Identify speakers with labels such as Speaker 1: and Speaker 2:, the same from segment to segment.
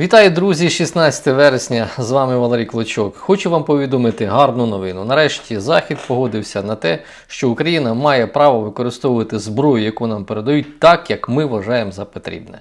Speaker 1: Вітаю, друзі! 16 вересня. З вами Валерій Клочок. Хочу вам повідомити гарну новину. Нарешті Захід погодився на те, що Україна має право використовувати зброю, яку нам передають, так як ми вважаємо за потрібне.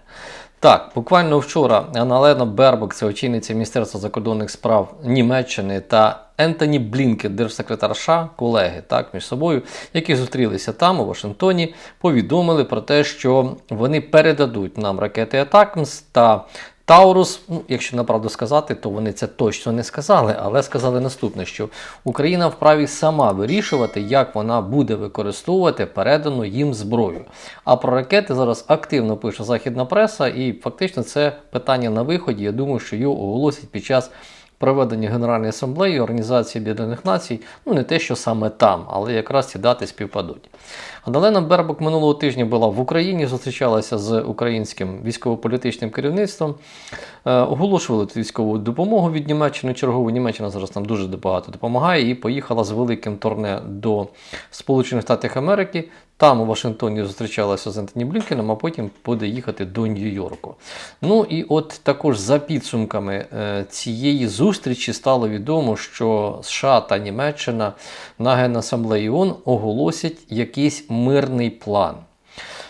Speaker 1: Так, буквально вчора Аналена Бербок, це очільниця Міністерства закордонних справ Німеччини та Ентоні Блінкен, держсекретар США, колеги так між собою, які зустрілися там у Вашингтоні, повідомили про те, що вони передадуть нам ракети Атакмс та Таурус, ну, якщо направду сказати, то вони це точно не сказали, але сказали наступне: що Україна вправі сама вирішувати, як вона буде використовувати передану їм зброю. А про ракети зараз активно пише західна преса, і фактично це питання на виході. Я думаю, що його оголосять під час. Проведення Генеральної асамблеї Організації Об'єднаних Націй, ну не те, що саме там, але якраз ці дати співпадуть. Адалена Бербок минулого тижня була в Україні, зустрічалася з українським військово-політичним керівництвом, е, оголошували військову допомогу від Німеччини. Чергову Німеччина зараз нам дуже багато допомагає і поїхала з великим турне до Сполучених Штатів Америки. Там у Вашингтоні зустрічалася з Ентоні Блінкеном, а потім буде їхати до Нью-Йорку. Ну і от також за підсумками е, цієї зустрічі стало відомо, що США та Німеччина на Генасамблеї ООН оголосять якийсь мирний план.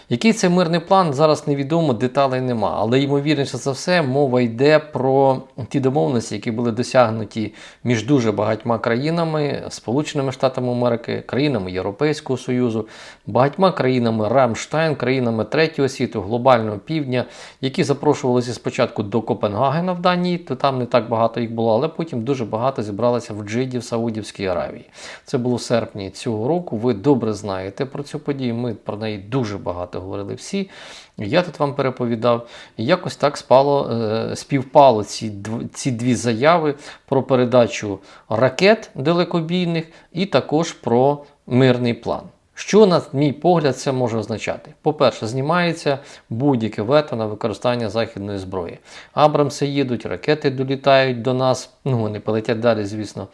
Speaker 1: Який це мирний план, зараз невідомо, деталей нема. Але ймовірніше за все, мова йде про ті домовленості, які були досягнуті між дуже багатьма країнами, Сполученими Штатами Америки, країнами Європейського Союзу, багатьма країнами Рамштайн, країнами третього світу, глобального півдня, які запрошувалися спочатку до Копенгагена в Данії, то там не так багато їх було, але потім дуже багато зібралося в Джиді в Саудівській Аравії. Це було в серпні цього року. Ви добре знаєте про цю подію. Ми про неї дуже багато говорили всі. Я тут вам переповідав. І якось так спало, е, співпало ці, ці дві заяви про передачу ракет далекобійних і також про мирний план. Що, на мій погляд, це може означати? По-перше, знімається будь-яке вето на використання західної зброї. Абрамси їдуть, ракети долітають до нас, ну вони полетять далі, звісно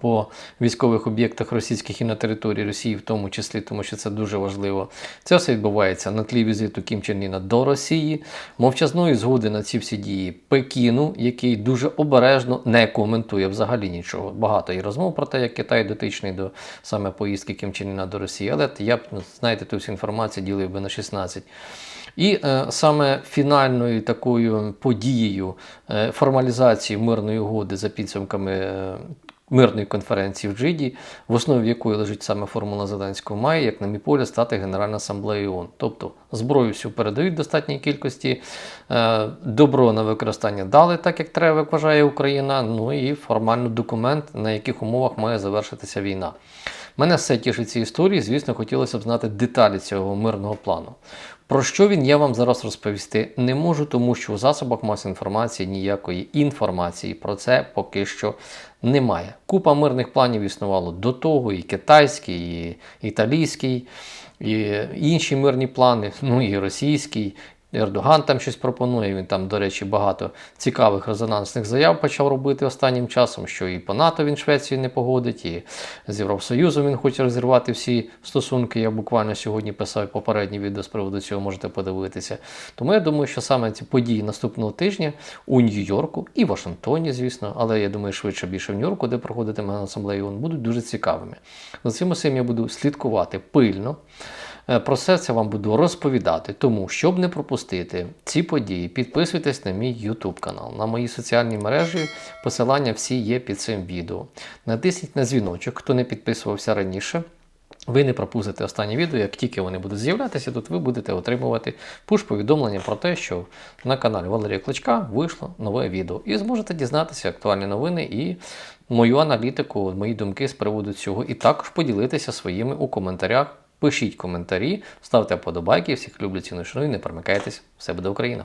Speaker 1: по військових об'єктах російських і на території Росії, в тому числі, тому що це дуже важливо. Це все відбувається на тлі візиту Кім Чен Іна до Росії, мовчазної згоди на ці всі дії Пекіну, який дуже обережно не коментує взагалі нічого. Багато і розмов про те, як Китай дотичний до саме поїздки Кім Чен Іна до Росії, але я б знаєте, ту всю інформацію ділив би на 16. І е, саме фінальною такою подією е, формалізації мирної угоди за підсумками е, мирної конференції в Джиді, в основі якої лежить саме формула Зеленського, має, як на мій погляд, стати Генеральна асамблея ООН. Тобто зброю всю передають в достатній кількості, е, добро на використання дали, так як треба, як вважає Україна. Ну і формально документ, на яких умовах має завершитися війна. Мене все тішить ці історії. Звісно, хотілося б знати деталі цього мирного плану. Про що він я вам зараз розповісти не можу, тому що у засобах масової інформації ніякої інформації про це поки що немає. Купа мирних планів існувало до того, і китайський, і італійський, і інші мирні плани, ну і російський. Ердоган там щось пропонує. Він там, до речі, багато цікавих резонансних заяв почав робити останнім часом, що і по НАТО він Швецію не погодить, і з Євросоюзом він хоче розірвати всі стосунки. Я буквально сьогодні писав попереднє відео з приводу цього, можете подивитися. Тому я думаю, що саме ці події наступного тижня у Нью-Йорку і Вашингтоні, звісно, але я думаю, швидше більше в Нью-Йорку, де проходитиме асамблея ООН, будуть дуже цікавими. За цим усім я буду слідкувати пильно. Е, Про все це вам буду розповідати. Тому, щоб не пропустити ці події, підписуйтесь на мій YouTube канал, на мої соціальні мережі. Посилання всі є під цим відео. Натисніть на дзвіночок, хто не підписувався раніше. Ви не пропустите останні відео, як тільки вони будуть з'являтися, тут ви будете отримувати пуш-повідомлення про те, що на каналі Валерія Кличка вийшло нове відео. І зможете дізнатися актуальні новини і мою аналітику, мої думки з приводу цього, і також поділитися своїми у коментарях. Пишіть коментарі, ставте вподобайки, всіх люблю ціну шаную, не перемикайтесь, все буде Україна!